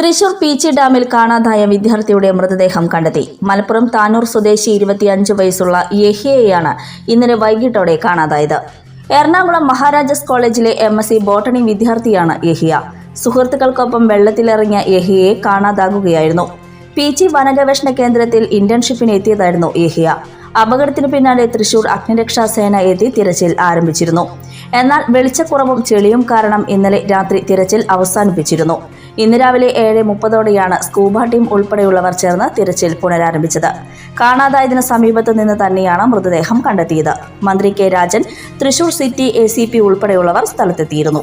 തൃശൂർ പീച്ചി ഡാമിൽ കാണാതായ വിദ്യാർത്ഥിയുടെ മൃതദേഹം കണ്ടെത്തി. മലപ്പുറം താനൂർ സ്വദേശി ഇരുപത്തിയഞ്ച് വയസ്സുള്ള യഹിയയാണ് ഇന്നലെ വൈകിട്ടോടെ കാണാതായത്. എറണാകുളം മഹാരാജാസ് കോളേജിലെ എം എസ് സി ബോട്ടണി വിദ്യാർത്ഥിയാണ് യഹിയ. സുഹൃത്തുക്കൾക്കൊപ്പം വെള്ളത്തിലിറങ്ങിയ യഹിയയെ കാണാതാകുകയായിരുന്നു. പീച്ചി വനഗവേഷണ കേന്ദ്രത്തിൽ ഇന്റേൺഷിപ്പിന് എത്തിയതായിരുന്നു യഹിയ. അപകടത്തിന് പിന്നാലെ തൃശൂർ അഗ്നിരക്ഷാ സേന എത്തി തിരച്ചിൽ ആരംഭിച്ചിരുന്നു. എന്നാൽ വെളിച്ചക്കുറവും ചെളിയും കാരണം ഇന്നലെ രാത്രി തിരച്ചിൽ അവസാനിപ്പിച്ചിരുന്നു. ഇന്ന് രാവിലെ ഏഴ് മുപ്പതോടെയാണ് സ്കൂബ ടീം ഉൾപ്പെടെയുള്ളവർ ചേർന്ന് തിരച്ചിൽ പുനരാരംഭിച്ചത്. കാണാതായതിനു സമീപത്ത് നിന്ന് തന്നെയാണ് മൃതദേഹം കണ്ടെത്തിയത്. മന്ത്രി K Rajan Thrissur city A ഉൾപ്പെടെയുള്ളവർ സ്ഥലത്തെത്തിയിരുന്നു.